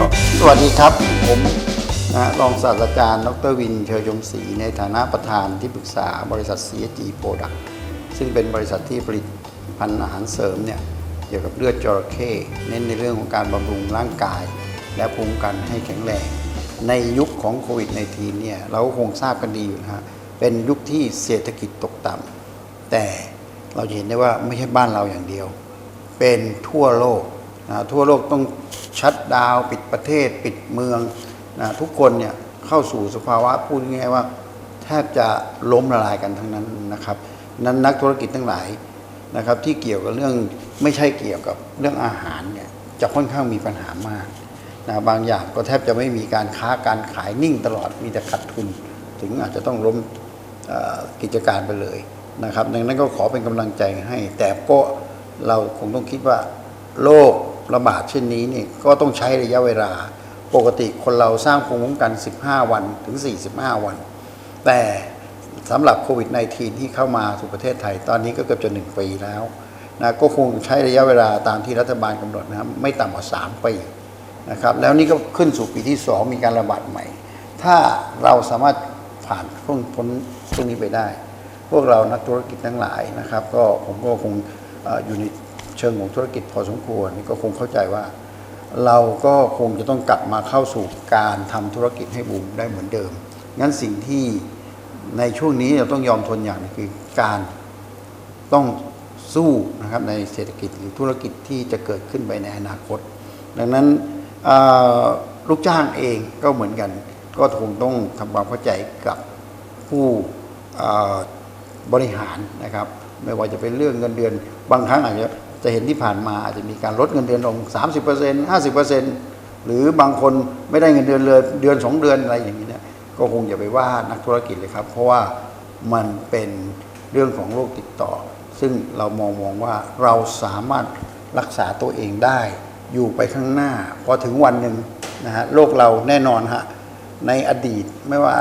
ก็สวัสดีครับผมนะรองศาสตราจารย์ ดรวินเชยชมศรีในฐานะประธานที่ปรึกษาบริษัท CSG Product ซึ่งเป็นบริษัทที่ผลิตพันธุ์อาหารเสริมเนี่ยเกี่ยวกับเลือดจระเข้เน้นในเรื่องของการบำรุงร่างกาย และภูมิคุ้มกันให้แข็งแรง ในยุคของโควิด -19 เนี่ยเราคงทราบกันดีอยู่นะฮะเป็นยุคที่เศรษฐกิจตกต่ำแต่เราเห็นได้ว่าไม่ใช่บ้านเราอย่างเดียว เป็นทั่วโลก นะทั่วโลกต้องชัดดาวปิดประเทศปิดเมืองนะทุกคนเนี่ยเข้าสู่สภาวะพูดง่ายว่าแทบจะล้มละลายกันทั้งนั้นนะครับ นั้นนักธุรกิจทั้งหลายนะครับ ที่เกี่ยวกับเรื่องไม่ใช่เกี่ยวกับเรื่องอาหารเนี่ยจะค่อนข้างมีปัญหามากนะบางอย่างก็แทบจะไม่มีการค้าการขายนิ่งตลอดมีแต่ขาดทุน ถึงอาจจะต้องล้มกิจการไปเลยนะครับ ดังนั้นก็ขอเป็นกำลังใจให้ แต่ก็เราคงต้องคิดว่าโรค ระบาดเช่นนี้เนี่ยก็ต้องใช้ระยะเวลา ปกติคนเราสร้างภูมิคุ้มกัน 15 วันถึง 45 วัน แต่สำหรับโควิด -19 ที่เข้ามาสู่ประเทศไทย ตอนนี้ก็เกือบจะ 1 ปีแล้วนะก็คงใช้ระยะเวลาตามที่รัฐบาลกำหนดนะครับไม่ต่ำกว่า 3 ปีนะครับแล้วนี่ก็ขึ้นสู่ปีที่ 2 มีการระบาดใหม่ ถ้าเราสามารถผ่านพ้นพ้นช่วงนี้ไปได้ พวกเรานักธุรกิจทั้งหลายนะครับ ก็ผมก็คงออยู่ใน เชิงของธุรกิจพอสมควรก็คงเข้าใจว่า เราก็คงจะต้องกลับมาเข้าสู่การทำธุรกิจให้บูมได้เหมือนเดิม งั้นสิ่งที่ในช่วงนี้เราต้องยอมทนอย่างหนึงคือการต้องสู้นะครับในเศรษฐกิจหรือธุรกิจที่จะเกิดขึ้นไปในอนาคต ดังนั้นลูกจ้างเองก็เหมือนกัน ก็คงต้องทำความเข้าใจกับผู้บริหารนะครับ ไม่ว่าจะเป็นเรื่องเงินเดือน บางครั้งอาจจะ จะเห็นที่ผ่านมาอาจจะมีการลดเงินเดือนลง 30% 50%หรือบางคนไม่ได้เงินเดือนเลยเดือน 2 เดือนอะไรอย่างนี้เนี่ยก็คงอย่าไปว่านักธุรกิจเลยครับ เพราะว่ามันเป็นเรื่องของโรคติดต่อ ซึ่งเรามองมองว่าเราสามารถรักษาตัวเองได้ อยู่ไปข้างหน้า พอถึงวันหนึ่งนะฮะโลกเราแน่นอนฮะในอดีตไม่ว่า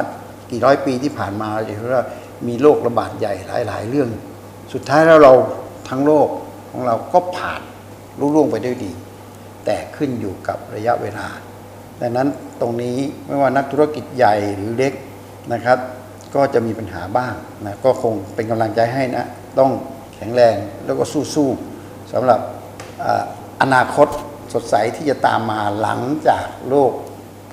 กี่ร้อยปีที่ผ่านมาเราจะเห็นว่ามีโรคระบาดใหญ่หลาย ๆ เรื่อง สุดท้ายแล้วเราทั้งโลก ของเราก็ผ่านรุ่ล่วงไปด้วยดี แต่ขึ้นอยู่กับระยะเวลา ดังนั้นตรงนี้ไม่ว่านักธุรกิจใหญ่หรือเล็กนะครับ ก็จะมีปัญหาบ้างนะก็คงเป็นกำลังใจให้นะ ต้องแข็งแรงแล้วก็สู้ๆสำหรับออนาคตสดใสที่จะตามมาหลังจากโรค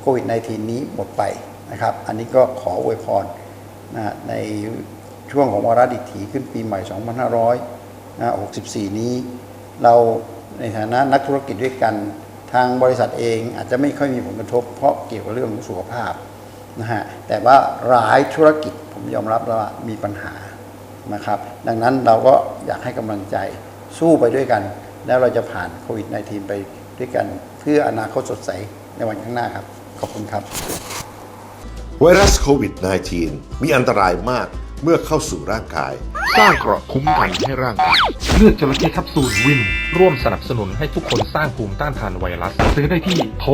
โควิด -19 นี้หมดไปนะครับ อันนี้ก็ขออวยพรนะในช่วงของวาระดิถีขึ้นปีใหม่ 2500 64 นี้ เราในฐานะนักธุรกิจด้วยกัน ทางบริษัทเองอาจจะไม่ค่อยมีผลกระทบ เพราะเกี่ยวกับเรื่องของสุขภาพนะฮะแต่ว่าหลายธุรกิจผมยอมรับแล้วว่ามีปัญหานะครับดังนั้นเราก็อยากให้กำลังใจสู้ไปด้วยกัน แล้วเราจะผ่านโควิด -19 ไปด้วยกัน เพื่ออนาคตสดใสในวันข้างหน้าครับ ขอบคุณครับ ไวรัสโควิด -19 มีอันตรายมาก เมื่อเข้าสู่ร่างกาย สร้างเกราะคุ้มกันให้ร่างกายเลือดจระเข้แคปซูลวิน ร่วมสนับสนุนให้ทุกคนสร้างภูมิต้านทานไวรัส ซื้อได้ที่โทร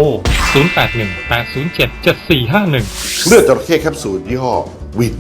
0818077451 เลือดจระเข้แคปซูลยี่ห้อวิน